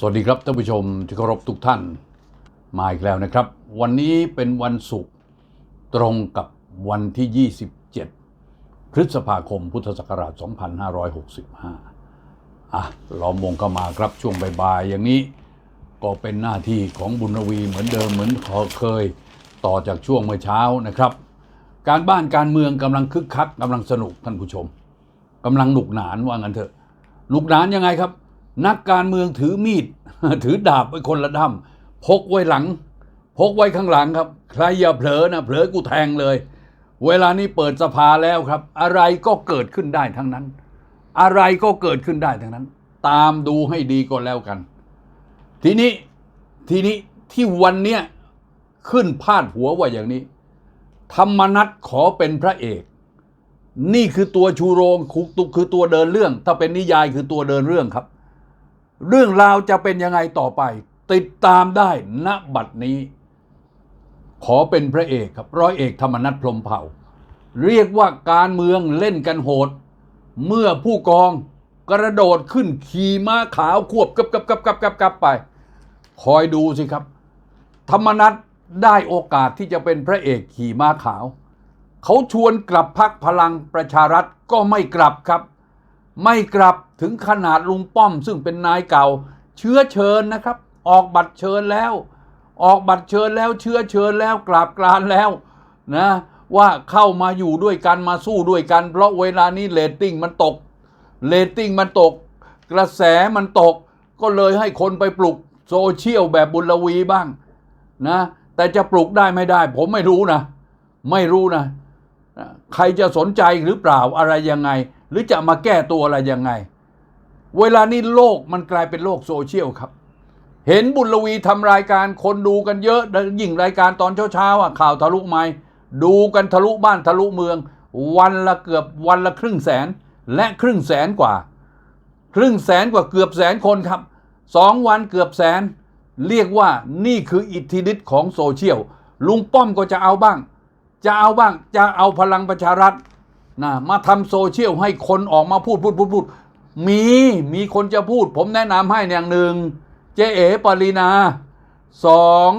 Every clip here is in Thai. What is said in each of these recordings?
สวัสดีครับท่านผู้ชมที่เคารพทุกท่านมาอีกแล้วนะครับ วันนี้เป็นวันศุกร์ตรงกับวันที่ 27 พฤษภาคมพุทธศักราช 2565 อะล้อมวงเข้ามาครับช่วงบ่ายๆอย่างนี้ ก็เป็นหน้าที่ของบุญวีเหมือนเดิมเหมือนเคยต่อจากช่วงเมื่อเช้านะครับ การบ้านการเมืองกำลังคึกคักกำลังสนุกท่านผู้ชมกำลังหนุกหนานว่างั้นเถอะหนุกหนานยังไงครับ นักการเมืองถือมีด ถือดาบไว้คนละด้ามพกไว้หลัง พกไว้ข้างหลังครับ ใครอย่าเผลอนะเผลอกูแทงเลย เวลานี้เปิดสภาแล้วครับ อะไรก็เกิดขึ้นได้ทั้งนั้น อะไรก็เกิดขึ้นได้ทั้งนั้น ตามดูให้ดีก็แล้วกัน ทีนี้ทีนี้ที่วันเนี้ยขึ้นพาดหัวว่าอย่างนี้ ธรรมนัตขอเป็นพระเอก นี่คือตัวชูโรงคุกตุกคือตัวเดินเรื่อง ถ้าเป็นนิยายคือตัวเดินเรื่องครับ เรื่องราวจะเป็นยังไงต่อไป ติดตามได้ณบัดนี้ ขอเป็นพระเอกครับ ร้อยเอกธรรมนัฐพรมเผ่า เรียกว่าการเมืองเล่นกันโหด เมื่อผู้กองกระโดดขึ้นขี่ม้าขาวควบกับกับกับกับกับกับไป คอยดูสิครับ ธรรมนัฐได้โอกาสที่จะเป็นพระเอกขี่ม้าขาว เขาชวนกลับพักพลังประชารัฐก็ไม่กลับครับ ไม่กลับถึงขนาดลุงป้อม ซึ่งเป็นนายเก่า เชื้อเชิญนะครับ ออกบัตรเชิญแล้ว ออกบัตรเชิญแล้วเชื้อเชิญแล้วกราบกรานแล้วนะว่าเข้ามาอยู่ด้วยกันมาสู้ด้วยกัน เพราะเวลานี้เรตติ้งมันตกเรตติ้งมันตก กระแสมันตก ก็เลยให้คนไปปลุกโซเชียลแบบบุญลวีบ้างนะแต่จะปลุกได้ไม่ได้ ผมไม่รู้นะ ไม่รู้นะ ใครจะสนใจหรือเปล่าอะไรยังไง หรือจะมาแก้ตัวอะไรยังไง เวลานี้โลกมันกลายเป็นโลกโซเชียลครับ เห็นบุญลวีทำรายการคนดูกันเยอะยิ่งรายการตอนเช้าๆอะข่าวทะลุไม้ดูกันทะลุบ้านทะลุเมือง วันละเกือบวันละครึ่งแสนและครึ่งแสนกว่า ครึ่งแสนกว่าเกือบแสนคนครับสองวันเกือบแสน เรียกว่านี่คืออิทธิฤทธิ์ของโซเชียลลุงป้อมก็จะเอาบ้าง จะเอาบ้างจะเอาพลังประชารัฐนะมาทำโซเชียลให้คนออกมาพูดพูดพูดพูดมีมีคนจะพูด ผมแนะนำให้อย่างหนึ่งเจเอปรินาสอง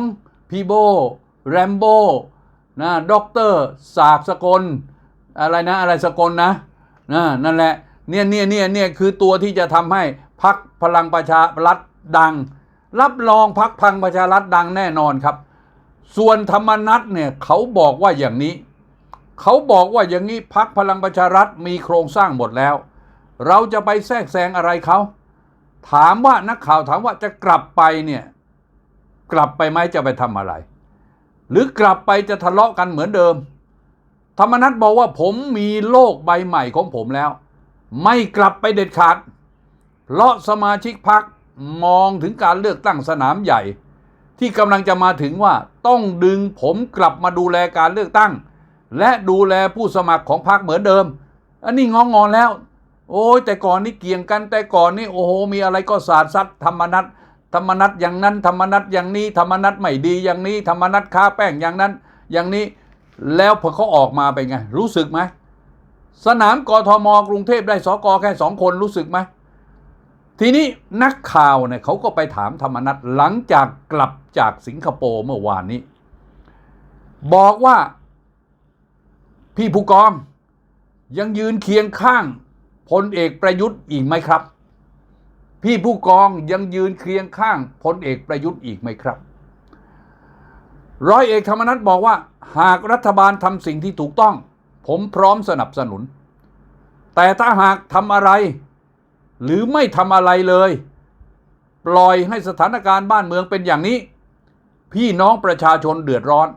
พีโบแรมโบนะด็อกเตอร์สากสกล อะไรนะอะไรสกลนะนะนั่นแหละเนี่ยเนี่ยเนี่ยเนี่ยคือตัวที่จะทำให้พักพลังประชารัฐดัง รับรองพักพลังประชารัฐดังแน่นอนครับ ส่วนธรรมนัตเนี่ยเขาบอกว่าอย่างนี้ เขาบอกว่าอย่างนี้พักพลังประชารัฐมีโครงสร้างหมดแล้ว เราจะไปแทรกแซงอะไรเขา ถามว่านักข่าวถามว่าจะกลับไปเนี่ย กลับไปไหมจะไปทำอะไร หรือกลับไปจะทะเลาะกันเหมือนเดิม ธรรมนัตบอกว่าผมมีโลกใบใหม่ของผมแล้ว ไม่กลับไปเด็ดขาดเพราะสมาชิกพักมองถึงการเลือกตั้งสนามใหญ่ ที่กำลังจะมาถึงว่าต้องดึงผมกลับมาดูแลการเลือกตั้ง และดูแลผู้สมัครของพรรคเหมือนเดิม อันนี้งองงอนแล้ว โอ้ยแต่ก่อนนี่เกี่ยงกันแต่ก่อนนี่โอ้โหมีอะไรก็สาดซัดธรรมนัตธรรมนัตอย่างนั้นธรรมนัตอย่างนี้ธรรมนัตไม่ดีอย่างนี้ธรรมนัตค้าแป้งอย่างนั้น อย่างนี้แล้วพอเขาออกมาเป็นไง รู้สึกไหมสนามกทมกรุงเทพได้สกแค่สองคนรู้สึกไหม ทีนี้นักข่าวเนี่ยเขาก็ไปถามธรรมนัตหลังจากกลับจากสิงคโปร์เมื่อวานนี้ บอกว่าพี่ผู้กองยังยืนเคียงข้างพลเอกประยุทธ์อีกไหมครับ พี่ผู้กองยังยืนเคียงข้างพลเอกประยุทธ์อีกไหมครับ ร้อยเอกธรรมนัฐบอกว่า หากรัฐบาลทำสิ่งที่ถูกต้อง ผมพร้อมสนับสนุน แต่ถ้าหากทำอะไร หรือไม่ทำอะไรเลย ปล่อยให้สถานการณ์บ้านเมืองเป็นอย่างนี้ พี่น้องประชาชนเดือดร้อน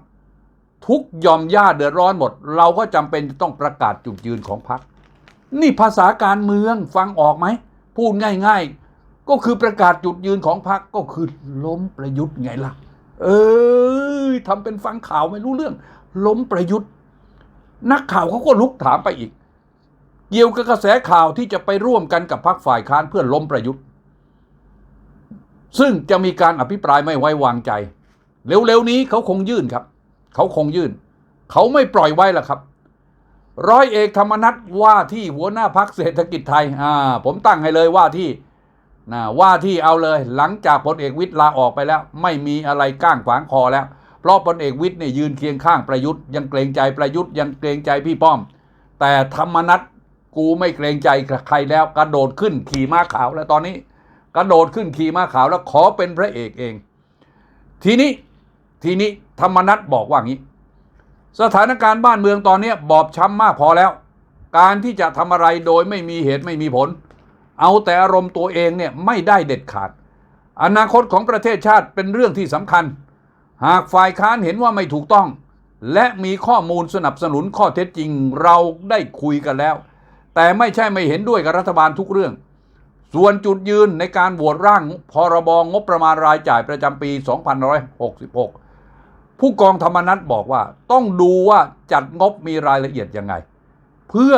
ทุกยอมย่าเดือดร้อนหมด เราก็จำเป็นต้องประกาศจุดยืนของพรรคนี่ภาษาการเมืองฟังออกไหม พูดง่ายๆ ก็คือประกาศจุดยืนของพรรคก็คือล้มประยุทธ์ไงล่ะ เอ้ยทำเป็นฟังข่าวไม่รู้เรื่อง ล้มประยุทธ์ นักข่าวเขาก็ลุกถามไปอีก เกี่ยวกับกระแสข่าวที่จะไปร่วมกันกับพรรคฝ่ายค้านเพื่อล้มประยุทธ์ ซึ่งจะมีการอภิปรายไม่ไว้วางใจ เร็วๆนี้เขาคงยื่นครับ เขาคงยื่น เขาไม่ปล่อยไว้ละครับ ร้อยเอกธรรมนัฐว่าที่หัวหน้าพักเศรษฐกิจไทยอ่าผมตั้งให้เลยว่าที่นะว่าที่เอาเลยหลังจากพลเอกวิทย์ลาออกไปแล้ว ไม่มีอะไรก้างขวางคอแล้ว เพราะพลเอกวิทย์เนี่ยยืนเคียงข้างประยุทธ์ยังเกรงใจประยุทธ์ยังเกรงใจพี่ป้อม แต่ธรรมนัต กูไม่เกรงใจใครแล้วกระโดดขึ้นขี่ม้าขาวแล้วตอนนี้กระโดดขึ้นขี่ม้าขาวแล้วขอเป็นพระเอกเอง ทีนี้ทีนี้ธรรมนัตบอกว่างี้ สถานการณ์บ้านเมืองตอนนี้บอบช้ำมากพอแล้ว การที่จะทำอะไรโดยไม่มีเหตุไม่มีผล เอาแต่อารมณ์ตัวเองเนี่ยไม่ได้เด็ดขาด อนาคตของประเทศชาติเป็นเรื่องที่สำคัญ หากฝ่ายค้านเห็นว่าไม่ถูกต้อง และมีข้อมูลสนับสนุนข้อเท็จจริงเราได้คุยกันแล้ว แต่ไม่ใช่ไม่เห็นด้วยกับรัฐบาลทุกเรื่อง ส่วนจุดยืนในการโหวตร่างพรบงบประมาณรายจ่ายประจำปี 2566 ผู้กองธรรมนัฐบอกว่า ต้องดูว่าจัดงบมีรายละเอียดยังไง เพื่อ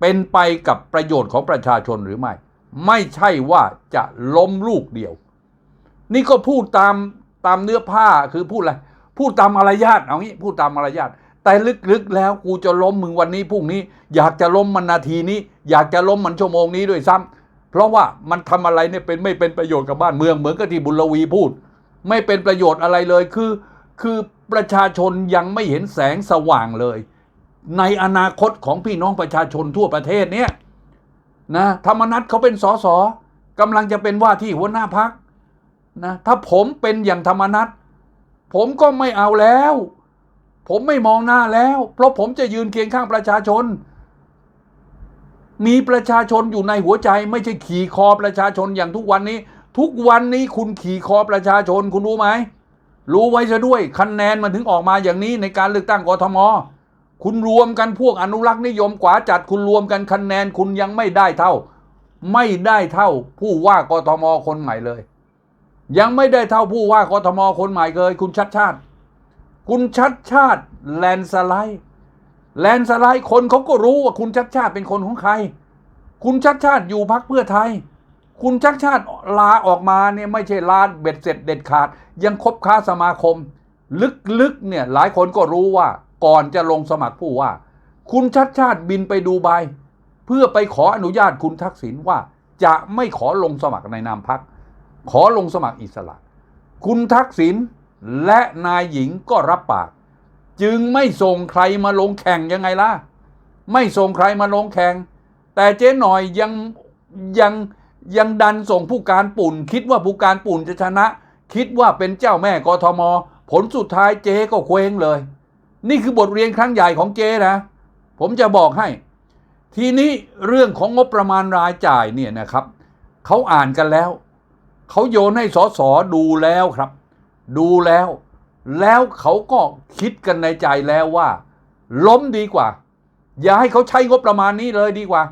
เป็นไปกับประโยชน์ของประชาชนหรือไม่ ไม่ใช่ว่าจะล้มลูกเดียว นี่ก็พูดตามตามเนื้อผ้าคือพูดอะไร พูดตามมารยาทเอางี้พูดตามมารยาท แต่ลึกๆแล้วกูจะล้มมึงวันนี้พรุ่งนี้ อยากจะล้มมันนาทีนี้ อยากจะล้มมันชั่วโมงนี้ด้วยซ้ำเพราะว่ามันทำอะไรเนี่ยเป็นไม่เป็นประโยชน์กับบ้านเมืองเหมือนกับที่บุญลวีพูด ไม่เป็นประโยชน์อะไรเลยคือ คือประชาชนยังไม่เห็นแสงสว่างเลย ในอนาคตของพี่น้องประชาชนทั่วประเทศเนี่ยนะธรรมนัตเขาเป็นสสกำลังจะเป็นว่าที่หัวหน้าพักนะถ้าผมเป็นอย่างธรรมนัตผมก็ไม่เอาแล้ว ผมไม่มองหน้าแล้ว เพราะผมจะยืนเคียงข้างประชาชน มีประชาชนอยู่ในหัวใจ ไม่ใช่ขี่คอประชาชนอย่างทุกวันนี้ ทุกวันนี้คุณขี่คอประชาชนคุณรู้ไหมรู้ไว้ซะด้วยคะแนนมันถึงออกมาอย่างนี้ในการเลือกตั้งกทมคุณรวมกันพวกอนุรักษ์นิยมกว่าจัดคุณรวมกันคะแนนคุณยังไม่ได้เท่า ไม่ได้เท่าผู้ว่ากทมคนใหม่เลย ยังไม่ได้เท่าผู้ว่ากทมคนใหม่เลย คุณชัดชาติ คุณชัดชาติแลนสไลด์แลนสไลด์คนเขาก็รู้ว่าคุณชัดชาติเป็นคนของใคร คุณชัดชาติอยู่พักเพื่อไทย คุณชัดชาติลาออกมาเนี่ยไม่ใช่ลาเบ็ดเสร็จเด็ดขาด ยังคบค้าสมาคม ลึกๆเนี่ยหลายคนก็รู้ว่าก่อนจะลงสมัครผู้ว่า คุณชัดชาติบินไปดูไบเพื่อไปขออนุญาตคุณทักษิณว่าจะไม่ขอลงสมัครในนามพักขอลงสมัครอิสระ คุณทักษิณ และนายหญิงก็รับปาก จึงไม่ส่งใครมาลงแข่งยังไงล่ะ ไม่ส่งใครมาลงแข่ง แต่เจ๊หน่อยยังยังยังดันส่งผู้การปุ่น คิดว่าผู้การปุ่นจะชนะ คิดว่าเป็นเจ้าแม่กทม ผลสุดท้ายเจ๊ก็เคว้งเลย นี่คือบทเรียนครั้งใหญ่ของเจ๊นะ ผมจะบอกให้ ทีนี้เรื่องของงบประมาณรายจ่ายเนี่ยนะครับเขาอ่านกันแล้วเขาโยนให้สสดูแล้วครับ ดูแล้ว แล้วเขาก็คิดกันในใจแล้วว่า ล้มดีกว่า อย่าให้เขาใช้งบประมาณนี้เลยดีกว่า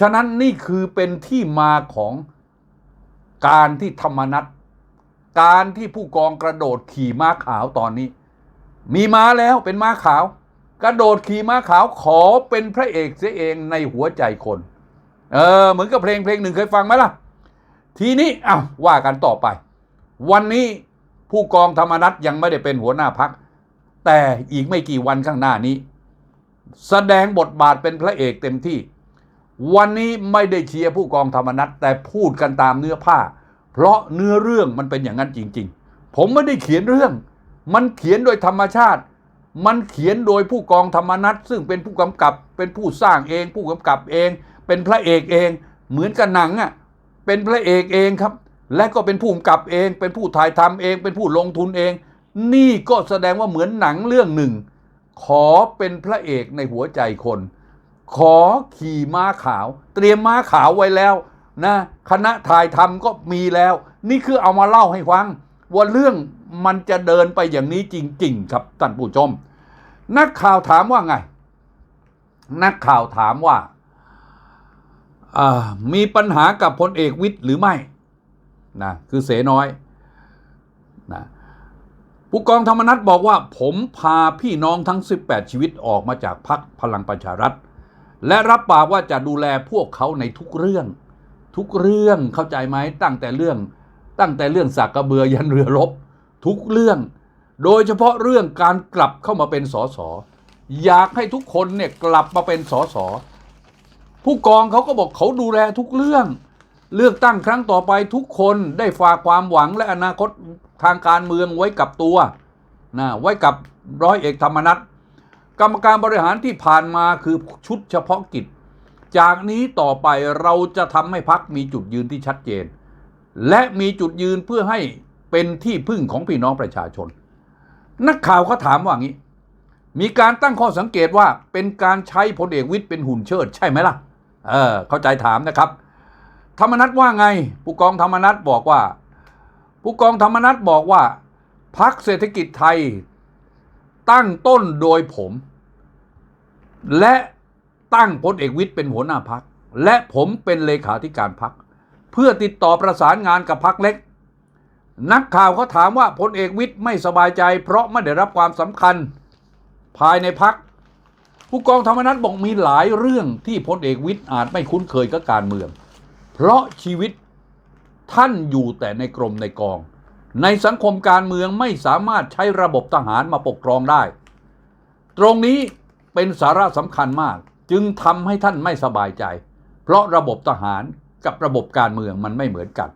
ฉะนั้นนี่คือเป็นที่มาของการที่ธรรมนัตการที่ผู้กองกระโดดขี่ม้าขาวตอนนี้ มีม้าแล้วเป็นม้าขาว กระโดดขี่ม้าขาวขอเป็นพระเอกเสียเองในหัวใจคน เออเหมือนกับเพลงเพลงหนึ่งเคยฟังไหมล่ะ ทีนี้อ้าวว่ากันต่อไป วันนี้ ผู้กองธรรมนัตยังไม่ได้เป็นหัวหน้าพัก แต่อีกไม่กี่วันข้างหน้านี้ แสดงบทบาทเป็นพระเอกเต็มที่ วันนี้ไม่ได้เชียร์ผู้กองธรรมนัตแต่พูดกันตามเนื้อผ้า เพราะเนื้อเรื่องมันเป็นอย่างนั้นจริง ๆ ผมไม่ได้เขียนเรื่อง มันเขียนโดยธรรมชาติ มันเขียนโดยผู้กองธรรมนัตซึ่งเป็นผู้กำกับ เป็นผู้สร้างเอง ผู้กำกับเอง เป็นพระเอกเอง เหมือนกับหนังอะเป็นพระเอกเองครับ และก็เป็นผู้กำกับเอง เป็นผู้ถ่ายทำเอง เป็นผู้ลงทุนเอง นี่ก็แสดงว่าเหมือนหนังเรื่องหนึ่ง ขอเป็นพระเอกในหัวใจคน ขอขี่ม้าขาว เตรียมม้าขาวไว้แล้วนะคณะถ่ายทำก็มีแล้ว นี่คือเอามาเล่าให้ฟัง ว่าเรื่องมันจะเดินไปอย่างนี้จริง ๆ ครับท่านผู้ชม นักข่าวถามว่าไง นักข่าวถามว่าอ่ามีปัญหากับพลเอกวิทย์หรือไม่ นะคือเสน้อยนะผู้กองธรรมนัฐบอกว่า ผมพาพี่น้องทั้ง 18 ชีวิตออกมาจากพักพลังประชารัฐ และรับปากว่าจะดูแลพวกเขาในทุกเรื่อง ทุกเรื่องเข้าใจไหมตั้งแต่เรื่อง ตั้งแต่เรื่องสากกระเบือยันเรือรบทุกเรื่อง โดยเฉพาะเรื่องการกลับเข้ามาเป็นสสอยากให้ทุกคนเนี่ยกลับมาเป็นสสผู้กองเขาก็บอกเขาดูแลทุกเรื่อง เลือกตั้งครั้งต่อไปทุกคนได้ฝากความหวังและอนาคตทางการเมืองไว้กับตัวนะไว้กับร้อยเอกธรรมนัฐกรรมการบริหารที่ผ่านมาคือชุดเฉพาะกิจ จากนี้ต่อไปเราจะทำให้พักมีจุดยืนที่ชัดเจน และมีจุดยืนเพื่อให้เป็นที่พึ่งของพี่น้องประชาชน นักข่าวเขาถามว่างี้ มีการตั้งข้อสังเกตว่าเป็นการใช้พลเอกวิทย์เป็นหุ่นเชิด ใช่ไหมล่ะ เออเข้าใจถามนะครับ ธรรมนัฐว่าไง ผู้กองธรรมนัฐบอกว่า ผู้กองธรรมนัฐบอกว่าพักเศรษฐกิจไทย ตั้งต้นโดยผม และตั้งพลเอกวิทย์เป็นหัวหน้าพัก และผมเป็นเลขาธิการพัก เพื่อติดต่อประสานงานกับพักเล็ก นักข่าวเขาถามว่าพลเอกวิทย์ไม่สบายใจ เพราะไม่ได้รับความสำคัญภายในพักผู้กองธรรมนัฐบอกมีหลายเรื่องที่พลเอกวิทย์อาจไม่คุ้นเคยกับการเมือง เพราะชีวิตท่านอยู่แต่ในกรมในกอง ในสังคมการเมืองไม่สามารถใช้ระบบทหารมาปกครองได้ ตรงนี้เป็นสาระสำคัญมาก จึงทำให้ท่านไม่สบายใจ เพราะระบบทหารกับระบบการเมืองมันไม่เหมือนกัน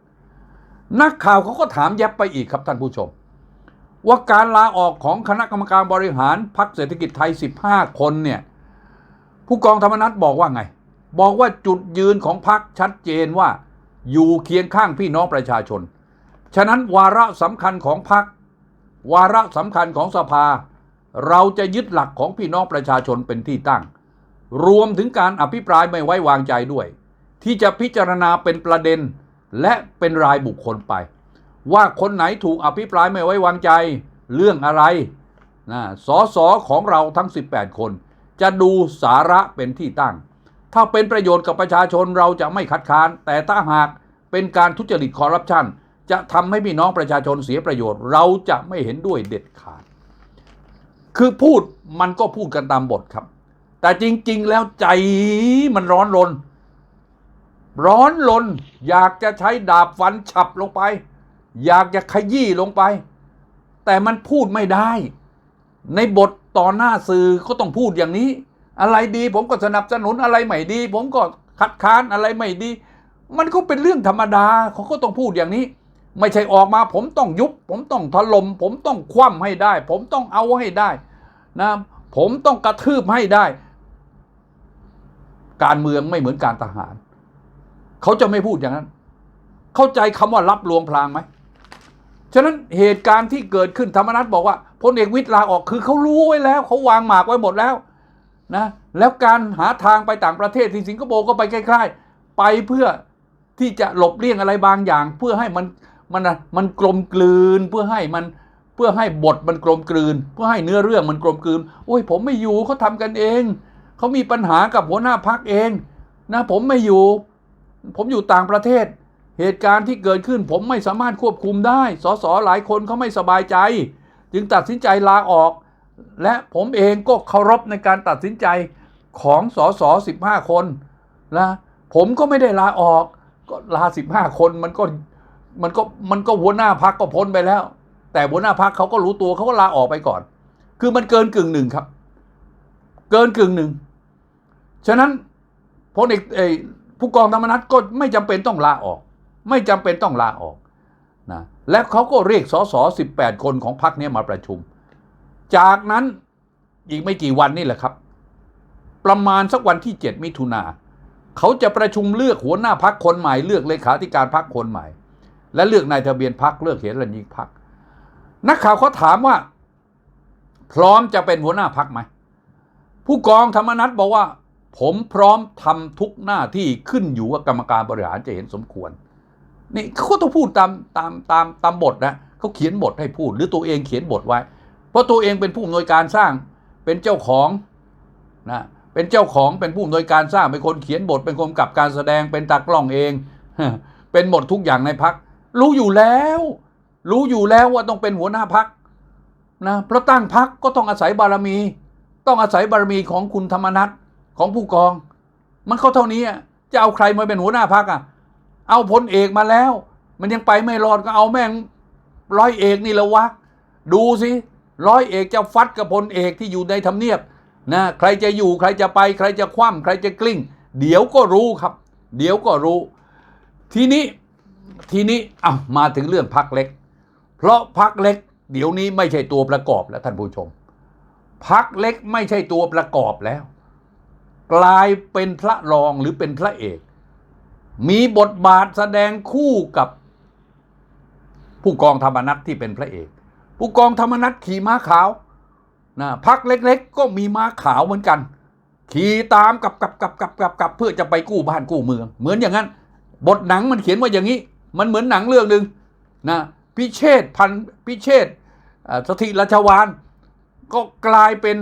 นักข่าวเขาก็ถามแยบไปอีกครับท่านผู้ชม ว่าการลาออกของคณะกรรมการบริหารพรรคเศรษฐกิจไทย 15 คนเนี่ยผู้กองธรรมนัฐบอกว่าไง บอกว่าจุดยืนของพรรคชัดเจนว่า อยู่เคียงข้างพี่น้องประชาชน ฉะนั้นวาระสำคัญของพรรควาระสำคัญของสภา เราจะยึดหลักของพี่น้องประชาชนเป็นที่ตั้ง รวมถึงการอภิปรายไม่ไว้วางใจด้วย ที่จะพิจารณาเป็นประเด็นและเป็นรายบุคคลไป ว่าคนไหนถูกอภิปรายไม่ไว้วางใจ เรื่องอะไรนะสอสอของเราทั้ง 18 คน จะดูสาระเป็นที่ตั้ง ถ้าเป็นประโยชน์กับประชาชนเราจะไม่คัดค้าน แต่ถ้าหากเป็นการทุจริตคอร์รัปชันจะทำให้พี่น้องประชาชนเสียประโยชน์ เราจะไม่เห็นด้วยเด็ดขาด คือพูดมันก็พูดกันตามบทครับ แต่จริง ๆ แล้วใจมันร้อนรน ร้อนรนอยากจะใช้ดาบฟันฉับลงไป อยากจะขยี้ลงไป แต่มันพูดไม่ได้ ในบทต่อหน้าสื่อก็ต้องพูดอย่างนี้ อะไรดี ผมก็สนับสนุนอะไรไม่ดี ผมก็คัดค้านอะไรไม่ดี มันก็เป็นเรื่องธรรมดาเขาก็ต้องพูดอย่างนี้ ไม่ใช่ออกมา ผมต้องยุบ ผมต้องถล่มผมต้องคว่ำให้ได้ ผมต้องเอาให้ได้นะผมต้องกระทืบให้ได้ การเมืองไม่เหมือนการทหาร เขาจะไม่พูดอย่างนั้น เข้าใจคำว่ารับลวงพลางไหมฉะนั้นเหตุการณ์ที่เกิดขึ้นธรรมนัฐบอกว่าพลเอกวิทย์ลาออกคือเขารู้ไว้แล้วเขาวางหมากไว้หมดแล้ว นะแล้วการหาทางไปต่างประเทศที่สิงคโปร์ก็ไปใกล้ๆไปเพื่อที่จะหลบเลี่ยงอะไรบางอย่าง เพื่อให้มันมันมันกลมกลืนเพื่อให้มันเพื่อให้บทมันกลมกลืน เพื่อให้เนื้อเรื่องมันกลมกลืน โอ้ย ผมไม่อยู่เขาทำกันเอง เขามีปัญหากับหัวหน้าพักเองนะผมไม่อยู่ ผมอยู่ต่างประเทศ เหตุการณ์ที่เกิดขึ้น ผมไม่สามารถควบคุมได้ สสหลายคนเขาไม่สบายใจ จึงตัดสินใจลาออก และผมเองก็เคารพในการตัดสินใจของสส15คนนะผมก็ไม่ได้ลาออก ก็ลา15คนมันก็มันก็มันก็หัวหน้าพักก็พ้นไปแล้ว แต่หัวหน้าพักเขาก็รู้ตัวเขาก็ลาออกไปก่อน คือมันเกินกึ่งหนึ่งครับ เกินกึ่งหนึ่งฉะนั้นพลเอกเอผู้กองธรรมนัฐก็ไม่จำเป็นต้องลาออก ไม่จำเป็นต้องลาออกนะและเขาก็เรียกสส18 คนของพรรคนี้มาประชุม จากนั้นอีกไม่กี่วันนี่แหละครับ ประมาณสักวันที่ 7 มิถุนาเขาจะประชุมเลือกหัวหน้าพักคนใหม่เลือกเลขาธิการพักคนใหม่ และเลือกนายทะเบียนพักเลือกเหรัญญิกพักนักข่าวเขาถามว่า พร้อมจะเป็นหัวหน้าพักไหมผู้กองธรรมนัฐบอกว่า ผมพร้อมทำทุกหน้าที่ขึ้นอยู่กับกรรมการบริหารจะเห็นสมควรนี่เขาต้องพูดตามตามตามตามบทนะเขาเขียนบทให้พูด หรือตัวเองเขียนบทไว้ ราะตัวเองเป็นผู้อำนวยการสร้างเป็นเจ้าของนะเป็นเจ้าของเป็นผู้อำนวยการสร้างเป็นคนเขียนบทเป็นคนกับการแสดงเป็นตากล้องเอง เป็นหมดทุกอย่างในพัก รู้อยู่แล้ว รู้อยู่แล้วว่าต้องเป็นหัวหน้าพักนะเพราะตั้งพักก็ต้องอาศัยบารมี ต้องอาศัยบารมีของคุณธรรมนัฐของผู้กอง มันเข้าเท่านี้จะเอาใครมาเป็นหัวหน้าพักอะ เอาพลเอกมาแล้ว มันยังไปไม่รอดก็เอาแม่งร้อยเอกนี่แล้ววะ ดูสิ ร้อยเอกจะฟัดกับพลเอกที่อยู่ในทำเนียบนะใครจะอยู่ใครจะไป ใครจะคว่ำใครจะกลิ้ง เดี๋ยวก็รู้ครับ เดี๋ยวก็รู้ ทีนี้ทีนี้อะมาถึงเรื่องพักเล็ก เพราะพักเล็ก เดี๋ยวนี้ไม่ใช่ตัวประกอบแล้วท่านผู้ชมพักเล็กไม่ใช่ตัวประกอบแล้ว กลายเป็นพระรองหรือเป็นพระเอก มีบทบาทแสดงคู่กับผู้กองธรรมนัตที่เป็นพระเอก ผู้กองธรรมนัตขี่ม้าขาวนะพักเล็กๆ ก็มีม้าขาวเหมือนกัน ขี่ตามกับกับกับกับกับกับเพื่อจะไปกู้บ้านกู้เมือง เหมือนอย่างนั้น บทหนังมันเขียนว่าอย่างนี้ มันเหมือนหนังเรื่องหนึ่งนะพิเชษพันพิเชษสถิราชวานก็กลายเป็น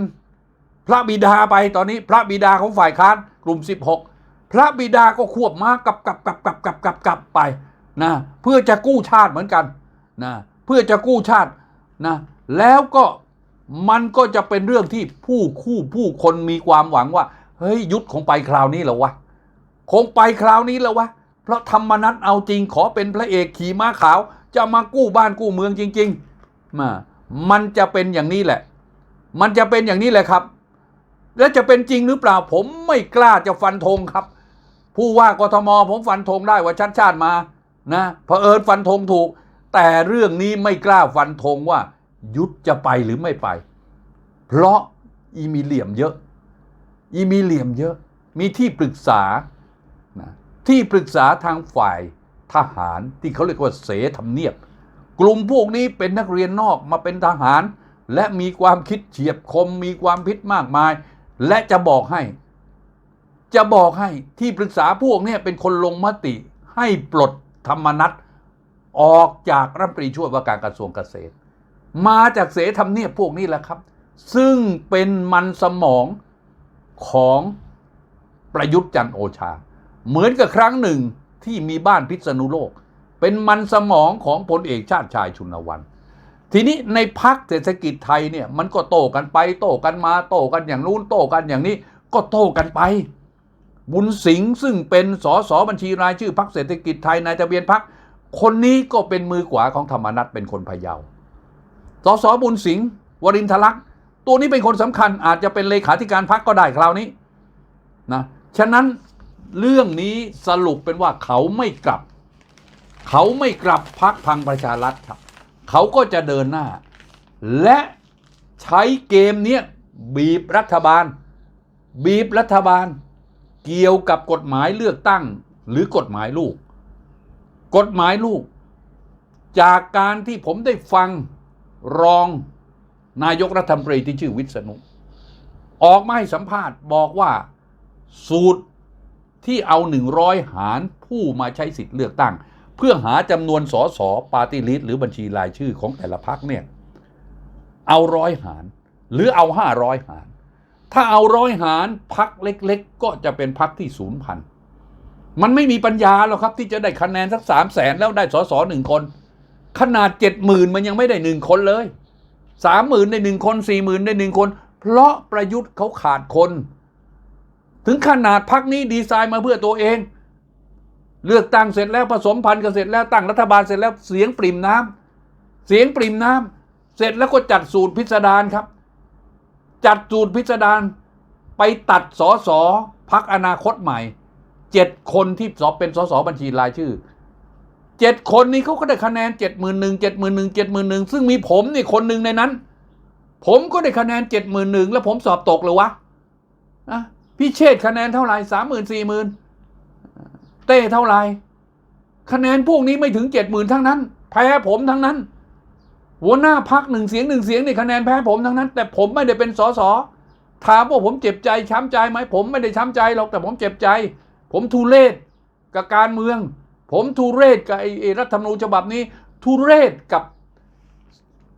พระบิดาไปตอนนี้ พระบิดาของฝ่ายค้านกลุ่ม 16 พระบิดาก็ควบม้ากับกับกับกับกับกับกับไปนะเพื่อจะกู้ชาติเหมือนกันนะเพื่อจะกู้ชาติ นะแล้วก็มันก็จะเป็นเรื่องที่ผู้คู่ผู้คนมีความหวังว่า เฮ้ยยุทธคงไปคราวนี้แล้ววะคงไปคราวนี้แล้ววะเพราะธรรมนัตเอาจริงขอเป็นพระเอกขี่ม้าขาว จะมากู้บ้านกู้เมืองจริงๆมามันจะเป็นอย่างนี้แหละ มันจะเป็นอย่างนี้แหละครับ และจะเป็นจริงหรือเปล่าผมไม่กล้าจะฟันธงครับ ผู้ว่ากทมผมฟันธงได้ว่าชัดชาติมานะเผอิญฟันธงถูก แต่เรื่องนี้ไม่กล้าฟันธงว่า ยุทธจะไปหรือไม่ไป เพราะอีมีเหลี่ยมเยอะ อีมีเหลี่ยมเยอะ มีที่ปรึกษานะที่ปรึกษาทางฝ่ายทหารที่เขาเรียกว่าเสทำเนียบ กลุ่มพวกนี้เป็นนักเรียนนอกมาเป็นทหาร และมีความคิดเฉียบคม มีความพิษมากมาย และจะบอกให้ จะบอกให้ที่ปรึกษาพวกนี้เป็นคนลงมติให้ปลดธรรมนัต ออกจากรัฐมนตรีช่วยว่าการกระทรวงเกษตร มาจากเสทำเนียบพวกนี้แหละครับ ซึ่งเป็นมันสมองของประยุทธ์จันโอชา เหมือนกับครั้งหนึ่งที่มีบ้านพิษณุโลก เป็นมันสมองของพลเอกชาติชายชุนวันทีนี้ในพักเศรษฐกิจไทยเนี่ยมันก็โต้กันไปโต้กันมาโต้กันอย่างนู้นโต้กันอย่างนี้ ก็โต้กันไป บุญสิงห์ซึ่งเป็นสสบัญชีรายชื่อพักเศรษฐกิจไทยนายทะเบียนพัก คนนี้ก็เป็นมือขวาของธรรมนัตเป็นคนพะเยาสสบุญสิงห์วรินทลักษ์ตัวนี้เป็นคนสำคัญอาจจะเป็นเลขาธิการพักก็ได้คราวนี้นะฉะนั้นเรื่องนี้สรุปเป็นว่าเขาไม่กลับ เขาไม่กลับพักพังประชารัฐครับ เขาก็จะเดินหน้า และใช้เกมเนี้ยบีบรัฐบาล บีบรัฐบาล เกี่ยวกับกฎหมายเลือกตั้งหรือกฎหมายลูก กฎหมายลูก จากการที่ผมได้ฟังรองนายกรัฐมนตรีที่ชื่อวิษณุออกมาให้สัมภาษณ์บอกว่าสูตรที่เอาหนึ่งร้อยหารผู้มาใช้สิทธิ์เลือกตั้ง เพื่อหาจำนวนสสปาร์ตี้ลิสต์หรือบัญชีรายชื่อของแต่ละพักเนี่ยเอาร้อยหาร หรือเอาห้าร้อยหาร ถ้าเอาร้อยหารพักเล็ก ๆ ก็จะเป็นพักที่ศูนย์พัน มันไม่มีปัญญาหรอกครับ ที่จะได้คะแนนสักสามแสนแล้วได้สอสอหนึ่งคน ขนาดเจ็ดหมื่นมันยังไม่ได้หนึ่งคนเลยสามหมื่นได้หนึ่งคนสี่หมื่นได้หนึ่งคน เพราะประยุทธ์เขาขาดคน ถึงขนาดพักนี้ดีไซน์มาเพื่อตัวเอง เลือกตั้งเสร็จแล้วผสมพันธุ์กันเสร็จแล้วตั้งรัฐบาลเสร็จแล้วเสียงปริ่มน้ำเสียงปริ่มน้ำเสร็จแล้วก็จัดสูตรพิสดารครับ จัดสูตรพิสดารไปตัดสอสอพักอนาคตใหม่ เจ็ดคนที่สอบเป็นสสบัญชีรายชื่อเจ็ดคนนี้เขาก็ได้คะแนนเจ็ดหมื่นหนึ่งเจ็ดหมื่นหนึ่งเจ็ดหมื่นหนึ่งซึ่งมีผมนี่คนหนึ่งในนั้น ผมก็ได้คะแนนเจ็ดหมื่นหนึ่งแล้วผมสอบตกเลยวะนะพี่เชษคะแนนเท่าไหร่สามหมื่นสี่หมื่นเต้เท่าไหร่คะแนนพวกนี้ไม่ถึงเจ็ดหมื่นทั้งนั้น แพ้ผมทั้งนั้น หัวหน้าพักหนึ่งเสียงหนึ่งเสียงนี่คะแนนแพ้ผมทั้งนั้น แต่ผมไม่ได้เป็นสสถามว่าผมเจ็บใจช้ำใจไหมผมไม่ได้ช้ำใจหรอกแต่ผมเจ็บใจ ผมทุเรศกับการเมือง ผมทุเรศกับไอ้รัฐธรรมนูญฉบับนี้ ทุเรศกับ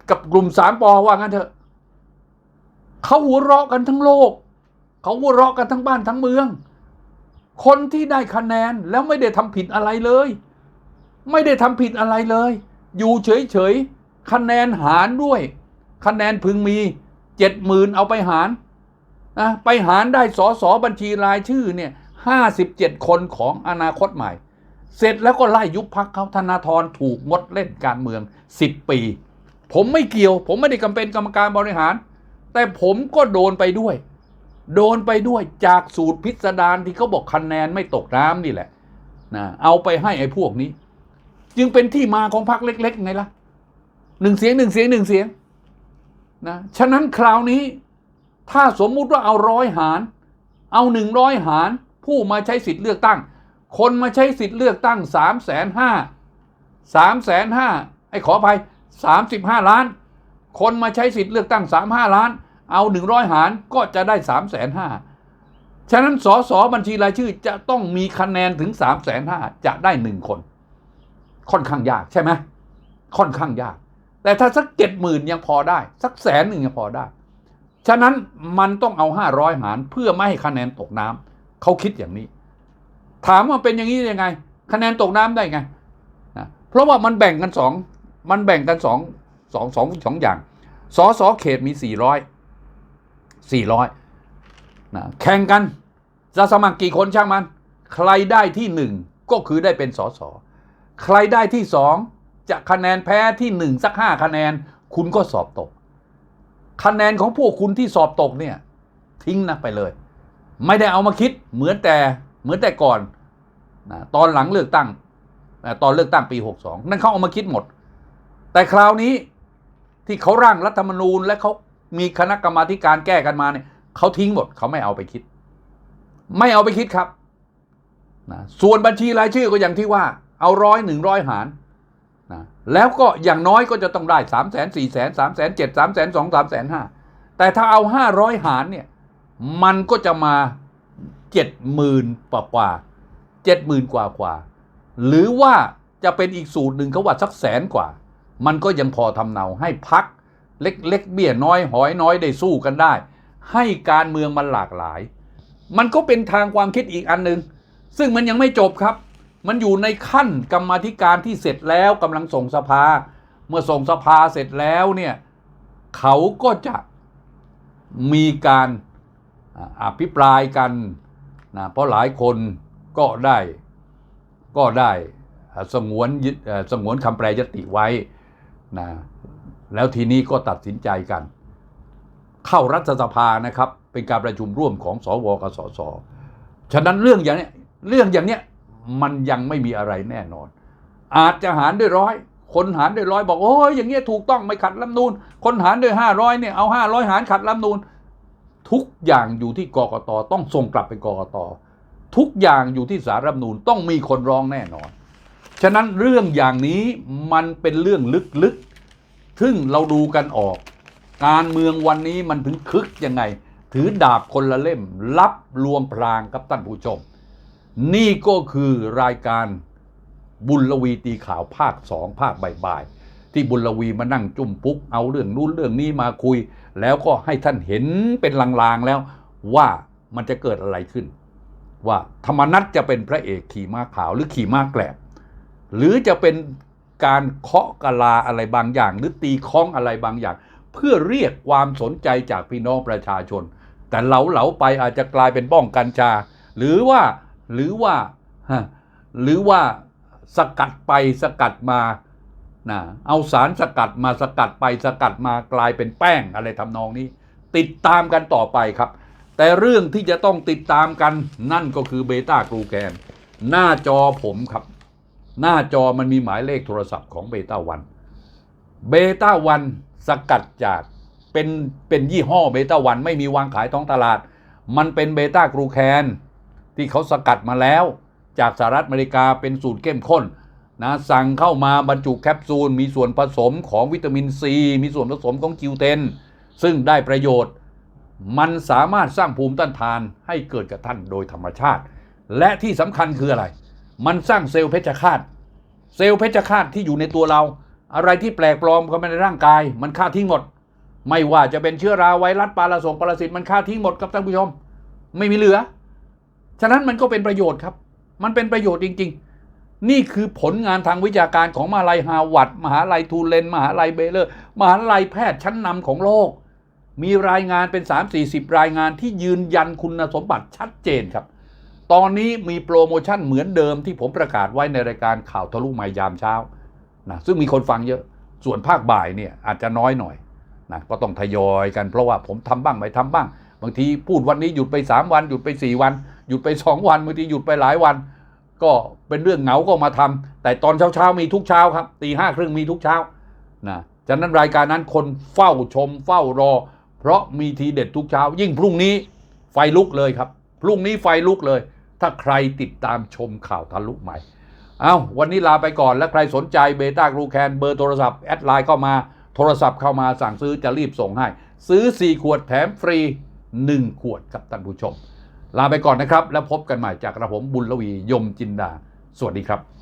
กับกลุ่มสามปอว่างั้นเถอะเขาหัวเราะกันทั้งโลก เขาหัวเราะกันทั้งบ้านทั้งเมือง คนที่ได้คะแนนแล้วไม่ได้ทำผิดอะไรเลย ไม่ได้ทำผิดอะไรเลย อยู่เฉยๆคะแนนหารด้วย คะแนนพึงมีเจ็ดหมื่นเอาไปหารนะไปหารได้สอสอบัญชีรายชื่อเนี่ย ห้าสิบเจ็ดคนของอนาคตใหม่ เสร็จแล้วก็ไล่ยุบพักเขาธนาธรถูกงดเล่นการเมืองสิบปี ผมไม่เกี่ยว ผมไม่ได้กำเป็นกรรมการบริหาร แต่ผมก็โดนไปด้วย โดนไปด้วยจากสูตรพิสดารที่เขาบอกคะแนนไม่ตกน้ำนี่แหละนะเอาไปให้ไอ้พวกนี้ จึงเป็นที่มาของพรรคเล็ก ๆ ไงล่ะหนึ่งเสียงหนึ่งเสียงหนึ่งเสียงนะฉะนั้นคราวนี้ ถ้าสมมุติว่าเอาร้อยหาร เอาหนึ่งร้อยหาร ผู้มาใช้สิทธิ์เลือกตั้ง คนมาใช้สิทธิ์เลือกตั้งสามแสนห้าสามแสนห้าไอ้ขออภัยสามสิบห้าล้าน คนมาใช้สิทธิ์เลือกตั้งสามห้าล้าน เอาหนึ่งร้อยหารก็จะได้สามแสนห้าฉะนั้นสสบัญชีรายชื่อจะต้องมีคะแนนถึงสามแสนห้าจะได้หนึ่งคน ค่อนข้างยากใช่ไหมค่อนข้างยาก แต่ถ้าสักเจ็ดหมื่นยังพอได้ สักแสนหนึ่งยังพอได้ ฉะนั้นมันต้องเอาห้าร้อยหารเพื่อไม่ให้คะแนนตกน้ำ เขาคิดอย่างนี้ ถามว่าเป็นอย่างนี้ยังไง คะแนนตกน้ำได้ไงนะเพราะว่ามันแบ่งกันสองมันแบ่งกันสองสองสองสองอย่างสอสอเขตมีสี่ร้อยสี่ร้อยนะแข่งกันจะสมัครกี่คนช่างมัน ใครได้ที่หนึ่งก็คือได้เป็นสอสอใครได้ที่สองจะคะแนนแพ้ที่หนึ่งสักห้าคะแนน คุณก็สอบตก คะแนนของพวกคุณที่สอบตกเนี่ย ทิ้งนะไปเลย ไม่ได้เอามาคิดเหมือนแต่เหมือนแต่ก่อนนะตอนหลังเลือกตั้งตอนเลือกตั้งปี 62 นั่นเขาเอามาคิดหมด แต่คราวนี้ที่เขาร่างรัฐธรรมนูญ และเขามีคณะกรรมาการแก้กันมาเนี่ยเขาทิ้งหมดเขาไม่เอาไปคิด ไม่เอาไปคิดครับนะส่วนบัญชีรายชื่อก็อย่างที่ว่า เอาร้อยหนึ่งร้อยหารนะแล้วก็อย่างน้อยก็จะต้องได้สามแสนสี่แสนสามแสนเจ็ดสามแสนสองสามแสนห้าแต่ถ้าเอาห้าร้อยหารเนี่ย มันก็จะมาเจ็ดหมื่นกว่ากว่าเจ็ดหมื่นกว่ากว่า หรือว่าจะเป็นอีกสูตรหนึ่งเขาว่าสักแสนกว่า มันก็ยังพอทำเนาให้พักเล็กๆเบี้ยน้อย หอยน้อยได้สู้กันได้ ให้การเมืองมันหลากหลาย มันก็เป็นทางความคิดอีกอันหนึ่งซึ่งมันยังไม่จบครับ มันอยู่ในขั้นกรรมธิการที่เสร็จแล้วกำลังส่งสภา เมื่อส่งสภาเสร็จแล้วเนี่ยเขาก็จะมีการ อภิปรายกันนะเพราะหลายคนก็ได้ก็ได้สงวนสงวนคำแปรยติไว้นะแล้วทีนี้ก็ตัดสินใจกัน เข้ารัฐสภานะครับเป็นการประชุมร่วมของสวกับสสฉะนั้นเรื่องอย่างนี้เรื่องอย่างนี้มันยังไม่มีอะไรแน่นอน อาจจะหารด้วยร้อยคนหารด้วยร้อยบอกโอ้ยอย่างเงี้ยถูกต้องไม่ขัดรัฐมนูนคนหารด้วยห้าร้อยเนี่ยเอาห้าร้อยหารขัดรัฐมนูน ทุกอย่างอยู่ที่กกตต้องส่งกลับไปกกตทุกอย่างอยู่ที่สารรัฐมนูนต้องมีคนร้องแน่นอน ฉะนั้นเรื่องอย่างนี้มันเป็นเรื่องลึกๆ ซึ่งเราดูกันออก การเมืองวันนี้มันถึงคึกยังไง ถือดาบคนละเล่ม รับลวงพรางครับท่านผู้ชม นี่ก็คือรายการบุญลวีตีข่าวภาคสองภาคบ่ายๆที่บุญลวีมานั่งจุ่มปุ๊กเอาเรื่องนู้นเรื่องนี้มาคุย แล้วก็ให้ท่านเห็นเป็นลางๆแล้วว่ามันจะเกิดอะไรขึ้น ว่าธรรมนัตจะเป็นพระเอกขี่ม้าขาวหรือขี่ม้าแกลบหรือจะเป็นการเคาะกะลาอะไรบางอย่าง หรือตีค้องอะไรบางอย่าง เพื่อเรียกความสนใจจากพี่น้องประชาชน แต่เหลาๆไปอาจจะกลายเป็นบ้องกัญชา หรือว่าหรือว่าหรือว่าสกัดไปสกัดมา นะเอาสารสกัดมาสกัดไปสกัดมากลายเป็นแป้งอะไรทำนองนี้ ติดตามกันต่อไปครับ แต่เรื่องที่จะต้องติดตามกันนั่นก็คือเบต้ากรูแกน หน้าจอผมครับ หน้าจอมันมีหมายเลขโทรศัพท์ของเบต้าวันเบต้าวันสกัดจากเป็นเป็นยี่ห้อเบต้าวันไม่มีวางขายท้องตลาด มันเป็นเบต้ากรูแคนที่เขาสกัดมาแล้ว จากสหรัฐอเมริกาเป็นสูตรเข้มข้น นะสั่งเข้ามาบรรจุแคปซูล มีส่วนผสมของวิตามินซี มีส่วนผสมของคิวเทนซึ่งได้ประโยชน์ มันสามารถสร้างภูมิต้านทานให้เกิดกับท่านโดยธรรมชาติ และที่สำคัญคืออะไร มันสร้างเซลล์เพชฌฆาต เซลล์เพชฌฆาตที่อยู่ในตัวเรา อะไรที่แปลกปลอมเข้ามาในร่างกาย มันฆ่าทิ้งหมด ไม่ว่าจะเป็นเชื้อราไวรัสปาราสงปรสิตมันฆ่าทิ้งหมดครับท่านผู้ชม ไม่มีเหลือ ฉะนั้นมันก็เป็นประโยชน์ครับ มันเป็นประโยชน์จริง ๆ นี่คือผลงานทางวิชาการของมหาลัยฮาวาดมหาลัยทูเลน มหาลัยเบเลอร์ มหาลัยแพทย์ชั้นนำของโลก มีรายงานเป็น 3-40 รายงานที่ยืนยันคุณสมบัติชัดเจนครับ ตอนนี้มีโปรโมชั่นเหมือนเดิมที่ผมประกาศไว้ในรายการข่าวทะลุไมยามเช้านะซึ่งมีคนฟังเยอะส่วนภาคบ่ายเนี่ยอาจจะน้อยหน่อยนะก็ต้องทยอยกันเพราะว่าผมทำบ้างไม่ทำบ้าง บางทีพูดวันนี้หยุดไป 3 วันหยุดไป 4 วัน หยุดไป 2 วันบางทีหยุดไปหลายวัน ก็เป็นเรื่องเหงาก็มาทำแต่ตอนเช้าๆมีทุกเช้าครับตีห้าครึ่งมีทุกเช้านะฉะนั้นรายการนั้นคนเฝ้าชมเฝ้ารอ เพราะมีทีเด็ดทุกเช้า ยิ่งพรุ่งนี้ไฟลุกเลยครับ พรุ่งนี้ไฟลุกเลย ถ้าใครติดตามชมข่าวทะลุใหม่เอาวันนี้ลาไปก่อนและใครสนใจเบต้ากรูแคนเบอร์โทรศัพท์แอดไลน์เข้ามาโทรศัพท์เข้ามาสั่งซื้อจะรีบส่งให้ ซื้อ 4 ขวดแถมฟรี 1 ขวดครับท่านผู้ชม ลาไปก่อนนะครับ แล้วพบกันใหม่จากกระผมบุญลวียมจินดา สวัสดีครับ